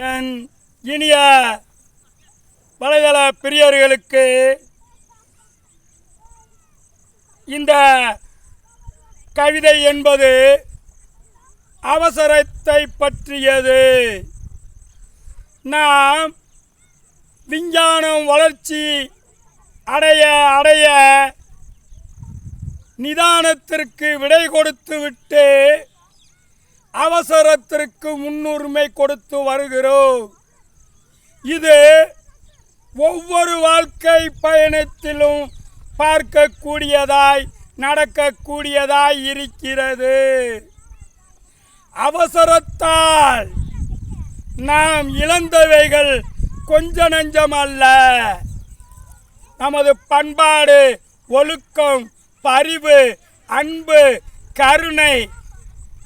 என் இனிய வலைதள பிரியர்களுக்கு இந்த கவிதை என்பது அவசரத்தை பற்றியது. நாம் விஞ்ஞானம் வளர்ச்சி அடைய அடைய நிதானத்திற்கு விடை கொடுத்துவிட்டு அவசரத்திற்கு முன்னுரிமை கொடுத்து வருகிறோம். இது ஒவ்வொரு வாழ்க்கை பயணத்திலும் பார்க்கக்கூடியதாய் நடக்கக்கூடியதாய் இருக்கிறது. அவசரத்தால் நாம் இழந்தவைகள் கொஞ்ச நஞ்சம் அல்ல. நமது பண்பாடு ஒழுக்கம் பரிவு அன்பு கருணை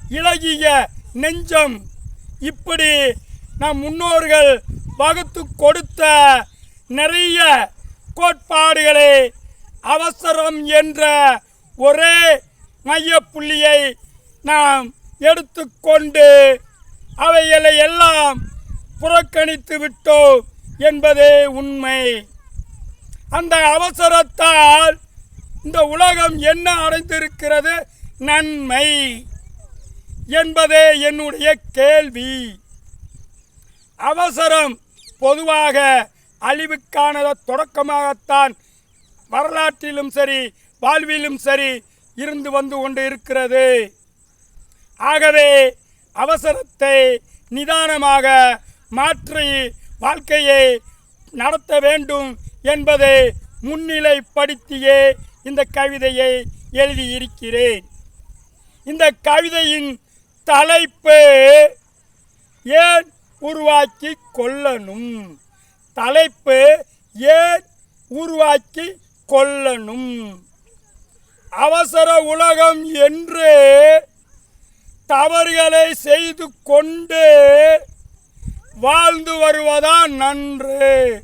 இலகிய நெஞ்சம். இப்படி நம் முன்னோர்கள் வகுத்து கொடுத்த நிறைய கோட்பாடுகளை அவசரம் என்ற ஒரே மையப்புள்ளியை நாம் எடுத்துக்கொண்டு அவைகளை எல்லாம் புறக்கணித்து விட்டோம் என்பதே உண்மை. அந்த அவசரத்தால் இந்த உலகம் என்ன அடைந்திருக்கிறது? நன்மை. என்பதே என்னுடைய கேள்வி. அவசரம் பொதுவாக அழிவுக்கான தொடக்கமாகத்தான் வரலாற்றிலும் சரி வாழ்விலும் சரி இருந்து வந்து கொண்டு இருக்கிறது. ஆகவே அவசரத்தை நிதானமாக மாற்றி வாழ்க்கையை நடத்த வேண்டும் என்பதை முன்னிலைப்படுத்தியே இந்த கவிதையை எழுதியிருக்கிறேன். இந்த கவிதையின் தலைப்பு ஏன் உருவாக்கி கொள்ளணும்? தலைப்பு ஏன் உருவாக்கி கொள்ளணும்? அவசர உலகம் என்று தவறுகளை செய்து கொண்டு வாழ்ந்து வருவதா நன்று.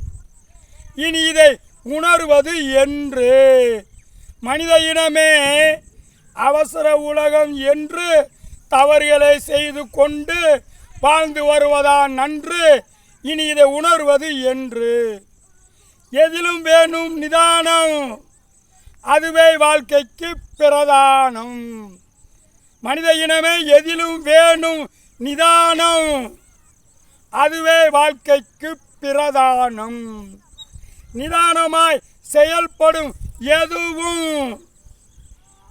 இனி இதை உணர்வது என்று மனித இனமே அவசர உலகம் என்று தவறுகளை செய்து கொண்டு வாழ்ந்து வருவதா நன்று. இனி இதை உணர்வது என்று. எதிலும் வேணும் நிதானம். அதுவே வாழ்க்கைக்கு பிரதானம். மனித இனமே எதிலும் வேணும் நிதானம். அதுவே வாழ்க்கைக்கு பிரதானம். நிதானமாய் செயல்படும் எதுவும்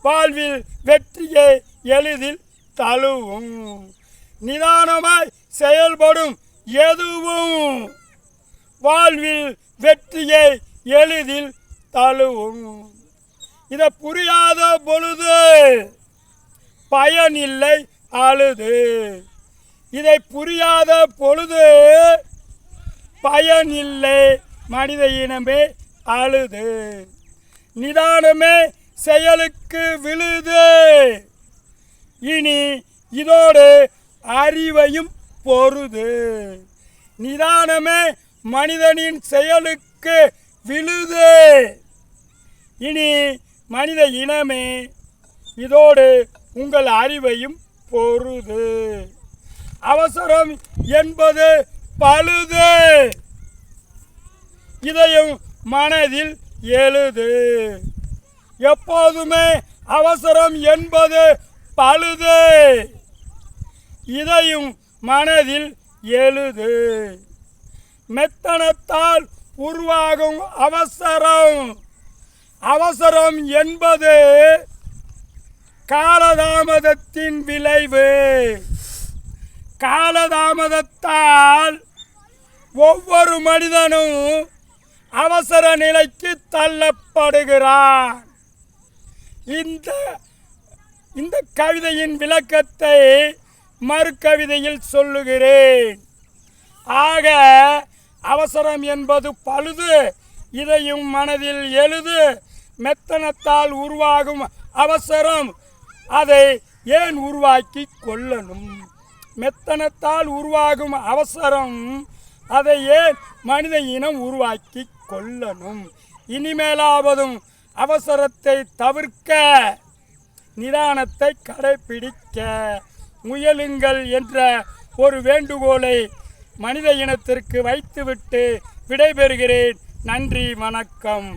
வாழ்வில் வெற்றியை எளிதில் தழுவும். நிதானமாய் செயல்படும் எதுவும். வாழ்வில் வெற்றியை எளிதில் தழுவும். இதை புரியாத பொழுது பயனில்லை அழுது. இதை புரியாத பொழுது பயனில்லை மனித இனமே அழுது. நிதானமே செயலுக்கு விழுது. இனி இதோடு அறிவையும் பொருது. நிதானமே மனிதனின் செயலுக்கு விழுது. இனி மனித இனமே இதோடு உங்கள் அறிவையும் பொருது. அவசரம் என்பது பழுது. இதையும் மனதில் எழுது. எப்போதுமே அவசரம் என்பது பழுது. இதையும் மனதில் எழுது. மெத்தனத்தால் உருவாகும் அவசரம். அவசரம் என்பது காலதாமதத்தின் விளைவு. காலதாமதத்தால் ஒவ்வொரு மனிதனும் அவசர நிலைக்கு தள்ளப்படுகிறான். இந்த இந்த கவிதையின் விளக்கத்தை மறுகவிதையில் சொல்லுகிறேன். ஆக அவசரம் என்பது பழுது இதையும் மனதில் எழுது மெத்தனத்தால் உருவாகும் அவசரம் அதை ஏன் உருவாக்கி கொள்ளணும்? மெத்தனத்தால் உருவாகும் அவசரம் அதை ஏன் மனித இனம் உருவாக்கி கொள்ளணும்? இனிமேலாவதும் அவசரத்தை தவிர்க்க நிதானத்தை கடைபிடிக்க முயலுங்கள் என்ற ஒரு வேண்டுகோளை மனித இனத்திற்கு வைத்துவிட்டு விடைபெறுகிறேன். நன்றி வணக்கம்.